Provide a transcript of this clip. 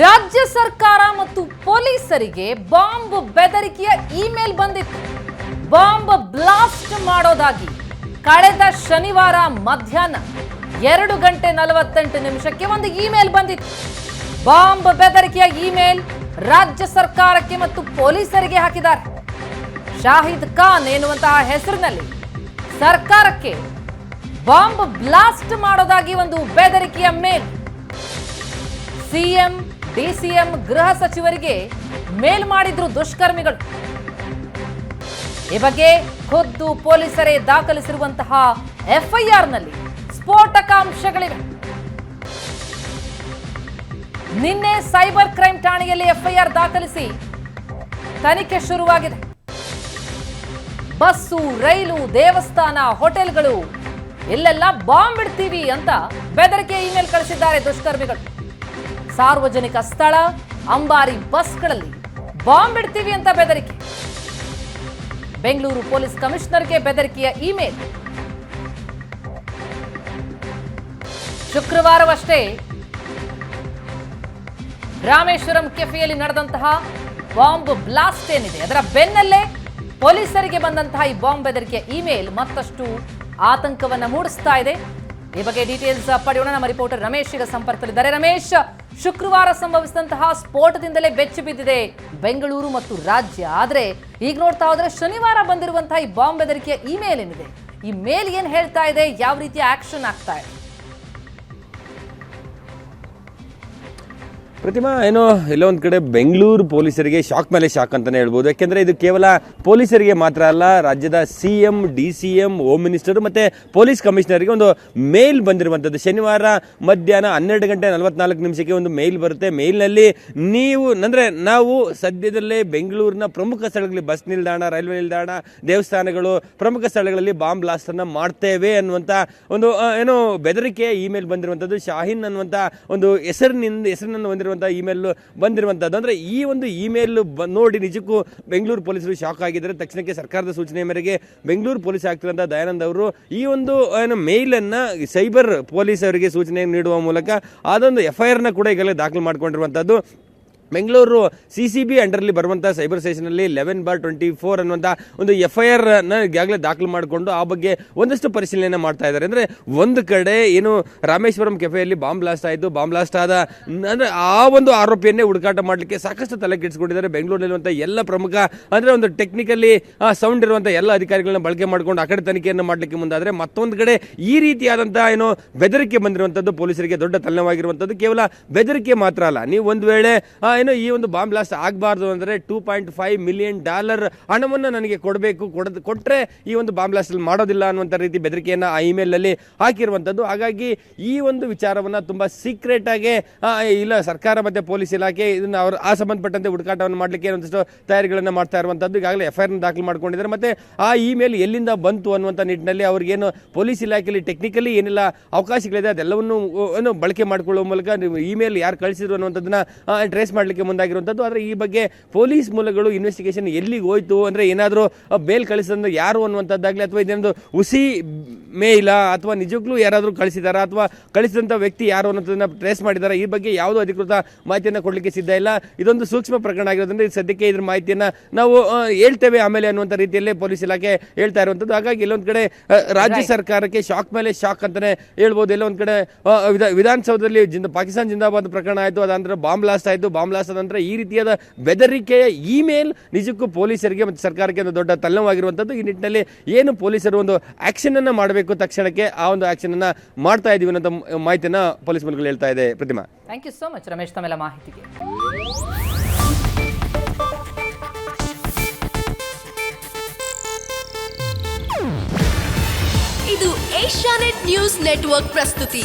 ರಾಜ್ಯ ಸರ್ಕಾರ ಮತ್ತು ಪೊಲೀಸರಿಗೆ ಬಾಂಬ್ ಬೆದರಿಕೆಯ ಇಮೇಲ್ ಬಂದಿತ್ತು. ಬಾಂಬ್ ಬ್ಲಾಸ್ಟ್ ಮಾಡೋದಾಗಿ ಕಳೆದ ಶನಿವಾರ ಮಧ್ಯಾಹ್ನ ಎರಡು ಗಂಟೆ ನಲವತ್ತೆಂಟು ನಿಮಿಷಕ್ಕೆ ಒಂದು ಇಮೇಲ್ ಬಂದಿತ್ತು. ಬಾಂಬ್ ಬೆದರಿಕೆಯ ಇಮೇಲ್ ರಾಜ್ಯ ಸರ್ಕಾರಕ್ಕೆ ಮತ್ತು ಪೊಲೀಸರಿಗೆ ಹಾಕಿದ್ದಾರೆ. ಶಾಹಿದ್ ಖಾನ್ ಎನ್ನುವಂತಹ ಹೆಸರಿನಲ್ಲಿ ಸರ್ಕಾರಕ್ಕೆ ಬಾಂಬ್ ಬ್ಲಾಸ್ಟ್ ಮಾಡೋದಾಗಿ ಒಂದು ಬೆದರಿಕೆಯ ಮೇಲ್. ಸಿಎಂ ಡಿಸಿಎಂ ಗೃಹ ಸಚಿವರಿಗೆ ಮೇಲ್ ಮಾಡಿದ್ರು ದುಷ್ಕರ್ಮಿಗಳು. ಈ ಬಗ್ಗೆ ಖುದ್ದು ಪೊಲೀಸರೇ ದಾಖಲಿಸಿರುವಂತಹ ಎಫ್ಐಆರ್ನಲ್ಲಿ ಸ್ಫೋಟಕಾಂಶಗಳಿವೆ. ನಿನ್ನೆ ಸೈಬರ್ ಕ್ರೈಂ ಠಾಣೆಯಲ್ಲಿ ಎಫ್ಐಆರ್ ದಾಖಲಿಸಿ ತನಿಖೆ ಶುರುವಾಗಿದೆ. ಬಸ್ಸು, ರೈಲು, ದೇವಸ್ಥಾನ, ಹೋಟೆಲ್ಗಳು, ಇಲ್ಲೆಲ್ಲ ಬಾಂಬ್ ಇಡ್ತೀವಿ ಅಂತ ಬೆದರಿಕೆ ಇಮೇಲ್ ಕಳಿಸಿದ್ದಾರೆ ದುಷ್ಕರ್ಮಿಗಳು. ಸಾರ್ವಜನಿಕ ಸ್ಥಳ, ಅಂಬಾರಿ ಬಸ್ಗಳಲ್ಲಿ ಬಾಂಬ್ ಇಡ್ತೀವಿ ಅಂತ ಬೆದರಿಕೆ. ಬೆಂಗಳೂರು ಪೊಲೀಸ್ ಕಮಿಷನರ್ಗೆ ಬೆದರಿಕೆಯ ಇಮೇಲ್. ಶುಕ್ರವಾರವಷ್ಟೇ ರಾಮೇಶ್ವರಂ ಕೆಫೆಯಲ್ಲಿ ನಡೆದಂತಹ ಬಾಂಬ್ ಬ್ಲಾಸ್ಟ್ ಏನಿದೆ, ಅದರ ಬೆನ್ನಲ್ಲೇ ಪೊಲೀಸರಿಗೆ ಬಂದಂತಹ ಈ ಬಾಂಬ್ ಬೆದರಿಕೆಯ ಇಮೇಲ್ ಮತ್ತಷ್ಟು ಆತಂಕವನ್ನು ಮೂಡಿಸ್ತಾ ಇದೆ. ಈ ಬಗ್ಗೆ ಡೀಟೇಲ್ಸ್ ಪಡೆಯೋಣ. ನಮ್ಮ ರಿಪೋರ್ಟರ್ ರಮೇಶ್ ಈಗ ಸಂಪರ್ಕದಲ್ಲಿದ್ದಾರೆ. ರಮೇಶ್ ಶುಕ್ರವಾರ ಸಂಭವಿಸಿದಂತಹ ಸ್ಫೋಟದಿಂದಲೇ ಬೆಚ್ಚಿ ಬಿದ್ದಿದೆ ಬೆಂಗಳೂರು ಮತ್ತು ರಾಜ್ಯ. ಆದರೆ ಈಗ ನೋಡ್ತಾ ಹೋದ್ರೆ ಶನಿವಾರ ಬಂದಿರುವಂತಹ ಈ ಬಾಂಬ್ ಬೆದರಿಕೆಯ ಇಮೇಲ್ ಏನಿದೆ? ಈ ಮೇಲ್ ಏನು ಹೇಳ್ತಾ ಇದೆ? ಯಾವ ರೀತಿಯ ಆಕ್ಷನ್ ಆಗ್ತಾ ಇದೆ? ಪ್ರತಿಮಾ, ಏನೋ ಎಲ್ಲೋ ಒಂದು ಕಡೆ ಬೆಂಗಳೂರು ಪೊಲೀಸರಿಗೆ ಶಾಕ್ ಮೇಲೆ ಶಾಕ್ ಅಂತಲೇ ಹೇಳ್ಬೋದು. ಯಾಕೆಂದರೆ ಇದು ಕೇವಲ ಪೊಲೀಸರಿಗೆ ಮಾತ್ರ ಅಲ್ಲ, ರಾಜ್ಯದ C M D C M home minister ಮತ್ತು ಪೊಲೀಸ್ ಕಮಿಷನರ್ಗೆ ಒಂದು ಮೇಲ್ ಬಂದಿರುವಂಥದ್ದು. ಶನಿವಾರ ಮಧ್ಯಾಹ್ನ ಹನ್ನೆರಡು ಗಂಟೆ ನಲವತ್ನಾಲ್ಕು ನಿಮಿಷಕ್ಕೆ ಒಂದು ಮೇಲ್ ಬರುತ್ತೆ. ಮೇಲ್ನಲ್ಲಿ ನೀವು, ಅಂದರೆ ನಾವು ಸದ್ಯದಲ್ಲೇ ಬೆಂಗಳೂರಿನ ಪ್ರಮುಖ ಸ್ಥಳಗಳಲ್ಲಿ ಬಸ್ ನಿಲ್ದಾಣ, ರೈಲ್ವೆ ನಿಲ್ದಾಣ, ದೇವಸ್ಥಾನಗಳು ಪ್ರಮುಖ ಸ್ಥಳಗಳಲ್ಲಿ ಬಾಂಬ್ ಬ್ಲಾಸ್ಟನ್ನು ಮಾಡ್ತೇವೆ ಅನ್ನುವಂಥ ಒಂದು ಏನೋ ಬೆದರಿಕೆ ಇಮೇಲ್ ಬಂದಿರುವಂಥದ್ದು. ಶಾಹಿನ್ ಅನ್ನುವಂಥ ಒಂದು ಹೆಸರಿನಿಂದ, ಹೆಸರನ್ನು ಹೊಂದಿರುವಂಥ ಇಮೇಲ್ ಬಂದಿರುವಂಥದ್ದು ಅಂದರೆ ಈ ಒಂದು ಇಮೇಲ್ ನೋಡಿ ನಿಜಕ್ಕೂ ಬೆಂಗಳೂರು ಪೊಲೀಸರು ಶಾಕ್ ಆಗಿದ್ದಾರೆ. ತಕ್ಷಣಕ್ಕೆ ಸರ್ಕಾರದ ಸೂಚನೆ ಮೇರೆಗೆ ಬೆಂಗಳೂರು ಪೊಲೀಸ್ ಆಗ್ತಿರುವಂಥ ದಯಾನಂದ್ ಅವರು ಈ ಒಂದು, ಏನು ಮೇಲನ್ನು ಸೈಬರ್ ಪೊಲೀಸ್ ಅವರಿಗೆ ಸೂಚನೆ ನೀಡುವ ಮೂಲಕ ಅದೊಂದು ಎಫ್ ಐ ಆರ್ನ ಕೂಡ ಈಗಲೇ ದಾಖಲು ಮಾಡ್ಕೊಂಡಿರುವಂಥದ್ದು ಬೆಂಗಳೂರು ಸಿ ಸಿ ಬಿ ಅಂಡರ್ಲಿ ಬರುವಂಥ ಸೈಬರ್ ಸ್ಟೇಷನಲ್ಲಿ ಲೆವೆನ್ ಬಾರ್ ಟ್ವೆಂಟಿ ಫೋರ್ ಅನ್ನುವಂಥ ಒಂದು ಎಫ್ ಐ ಆರ್ನ ಈಗಾಗಲೇ ದಾಖಲು ಮಾಡಿಕೊಂಡು ಆ ಬಗ್ಗೆ ಒಂದಷ್ಟು ಪರಿಶೀಲನೆ ಮಾಡ್ತಾ ಇದ್ದಾರೆ. ಅಂದರೆ ಒಂದು ಕಡೆ ಏನು ರಾಮೇಶ್ವರಂ ಕೆಫೆಯಲ್ಲಿ ಬಾಂಬ್ ಬ್ಲಾಸ್ಟ್ ಆಯಿತು, ಬಾಂಬ್ ಬ್ಲಾಸ್ಟ್ ಆದ ಅಂದರೆ ಆ ಒಂದು ಆರೋಪಿಯನ್ನೇ ಹುಡುಕಾಟ ಮಾಡಲಿಕ್ಕೆ ಸಾಕಷ್ಟು ತಲೆ ಕೆಡಿಸ್ಕೊಂಡಿದ್ದಾರೆ. ಬೆಂಗಳೂರಿನಲ್ಲಿರುವಂಥ ಎಲ್ಲ ಪ್ರಮುಖ, ಅಂದರೆ ಒಂದು ಟೆಕ್ನಿಕಲಿ ಸೌಂಡ್ ಇರುವಂಥ ಎಲ್ಲ ಅಧಿಕಾರಿಗಳನ್ನ ಬಳಕೆ ಮಾಡಿಕೊಂಡು ಆ ಕಡೆ ತನಿಖೆಯನ್ನು ಮಾಡಲಿಕ್ಕೆ ಮುಂದಾದರೆ ಮತ್ತೊಂದು ಕಡೆ ಈ ರೀತಿಯಾದಂಥ ಏನು ಬೆದರಿಕೆ ಬಂದಿರುವಂಥದ್ದು ಪೊಲೀಸರಿಗೆ ದೊಡ್ಡ ತಲೆನೋವಾಗಿರುವಂಥದ್ದು ಕೇವಲ ಬೆದರಿಕೆ ಮಾತ್ರ ಅಲ್ಲ. ನೀವು ಒಂದು ವೇಳೆ ಏನು ಈ ಒಂದು ಬಾಂಬ್ ಬ್ಲಾಸ್ಟ್ ಆಗಬಾರ್ದು ಅಂದರೆ two point five million dollar ಹಣವನ್ನು ನನಗೆ ಕೊಡಬೇಕು ಕೊಡದ್ ಕೊಟ್ಟರೆ ಈ ಒಂದು ಬಾಂಬ್ ಬ್ಲಾಸ್ಟಲ್ಲಿ ಮಾಡೋದಿಲ್ಲ ಅನ್ನುವಂಥ ರೀತಿ ಬೆದರಿಕೆಯನ್ನು ಆ ಇಮೇಲಲ್ಲಿ ಹಾಕಿರುವಂಥದ್ದು ಹಾಗಾಗಿ ಈ ಒಂದು ವಿಚಾರವನ್ನು ತುಂಬ ಸೀಕ್ರೆಟ್ ಆಗಿ ಆ, ಇಲ್ಲ ಸರ್ಕಾರ ಮತ್ತು ಪೊಲೀಸ್ ಇಲಾಖೆ ಇದನ್ನು ಅವರು ಆ ಸಂಬಂಧಪಟ್ಟಂತೆ ಹುಡುಕಾಟವನ್ನು ಮಾಡಲಿಕ್ಕೆ ಒಂದಷ್ಟು ತಯಾರಿಗಳನ್ನು ಮಾಡ್ತಾ ಇರುವಂಥದ್ದು ಈಗಾಗಲೇ ಎಫ್ ಐ ಆರ್ನ ದಾಖಲು ಮಾಡ್ಕೊಂಡಿದ್ದಾರೆ. ಮತ್ತು ಆ ಇಮೇಲ್ ಎಲ್ಲಿಂದ ಬಂತು ಅನ್ನುವಂಥ ನಿಟ್ಟಿನಲ್ಲಿ ಅವ್ರಿಗೇನು ಪೊಲೀಸ್ ಇಲಾಖೆಯಲ್ಲಿ ಟೆಕ್ನಿಕಲಿ ಏನೆಲ್ಲ ಅವಕಾಶಗಳಿದೆ ಅದೆಲ್ಲವನ್ನು ಬಳಕೆ ಮಾಡಿಕೊಳ್ಳುವ ಮೂಲಕ ಇಮೇಲ್ ಯಾರು ಕಳಿಸಿದ್ರು ಅನ್ನುವಂಥದ್ದನ್ನ ಟ್ರೇಸ್ ಮಾಡಲಿಕ್ಕೆ ಮುಂದಾಗಿರುವಂಥದ್ದು ಆದರೆ ಈ ಬಗ್ಗೆ ಪೊಲೀಸ್ ಮೂಲಗಳು ಇನ್ವೆಸ್ಟಿಗೇಷನ್ ಎಲ್ಲಿಗೆ ಹೋಯ್ತು? ಅಂದರೆ ಏನಾದರೂ ಬೇಲ್ ಕಳಿಸಿದ್ರೆ ಯಾರು ಅನ್ನುವಂಥದ್ದಾಗಲಿ ಅಥವಾ ಇದೇನೊಂದು ಹುಸಿ ಮೇ ಇಲ್ಲ ಅಥವಾ ನಿಜಕ್ಕೂ ಯಾರಾದರೂ ಕಳಿಸಿದಾರಾ ಅಥವಾ ಕಳಿಸಿದಂಥ ವ್ಯಕ್ತಿ ಯಾರು ಅನ್ನೋದನ್ನು ಟ್ರೇಸ್ ಮಾಡಿದ್ದಾರೆ ಈ ಬಗ್ಗೆ ಯಾವುದೋ ಅಧಿಕೃತ ಮಾಹಿತಿಯನ್ನು ಕೊಡಲಿಕ್ಕೆ ಸಿದ್ಧ ಇಲ್ಲ. ಇದೊಂದು ಸೂಕ್ಷ್ಮ ಪ್ರಕರಣ ಆಗಿರೋದ್ರಿಂದ ಇದು ಸದ್ಯಕ್ಕೆ ಇದ್ರ ಮಾಹಿತಿಯನ್ನು ನಾವು ಹೇಳ್ತೇವೆ ಆಮೇಲೆ ಅನ್ನುವಂಥ ರೀತಿಯಲ್ಲೇ ಪೊಲೀಸ್ ಇಲಾಖೆ ಹೇಳ್ತಾ ಇರುವಂಥದ್ದು ಹಾಗಾಗಿ ಇಲ್ಲೊಂದು ಕಡೆ ರಾಜ್ಯ ಸರ್ಕಾರಕ್ಕೆ ಶಾಕ್ ಮೇಲೆ ಶಾಕ್ ಅಂತಲೇ ಹೇಳ್ಬೋದು. ಇಲ್ಲ ಒಂದು ಕಡೆ ವಿಧ- ವಿಧಾನಸೌಧದಲ್ಲಿ ಜಿಂದ ಪಾಕಿಸ್ತಾನ ಜಿಂದಾಬಾದ್ ಪ್ರಕರಣ ಆಯಿತು. ಅದಂದ್ರೆ ಬಾಂಬ್ ಬ್ಲಾಸ್ಟ್ ಆಯಿತು. ಬಾಂಬ್ ಬ್ಲಾಸ್ಟ್ ಆದ ನಂತರ ಈ ರೀತಿಯಾದ ಬೆದರಿಕೆಯ ಇಮೇಲ್ ನಿಜಕ್ಕೂ ಪೊಲೀಸರಿಗೆ ಮತ್ತು ಸರ್ಕಾರಕ್ಕೆ ಒಂದು ದೊಡ್ಡ ತಲ್ಲವಾಗಿರುವಂಥದ್ದು. ಈ ನಿಟ್ಟಿನಲ್ಲಿ ಏನು ಪೊಲೀಸರು ಒಂದು ಆಕ್ಷನ್ ಅನ್ನು ಮಾಡಬೇಕು ತಕ್ಷಣಕ್ಕೆ ಆ ಒಂದು ಆಕ್ಷನ್ ಅನ್ನು ಮಾಡ್ತಾ ಇದೀವಿ ಅನ್ನೋ ಮಾಹಿತಿಯನ್ನು ಪೊಲೀಸ್ ಮೂಲಗಳು ಹೇಳ್ತಾ ಇದೆ Pratima. Thank you so much Ramesh ತಮ್ಮೆಲ್ಲ ಮಾಹಿತಿಗೆ. ಇದು ಏಷ್ಯಾನೆಟ್ ನ್ಯೂಸ್ ನೆಟ್ವರ್ಕ್ ಪ್ರಸ್ತುತಿ.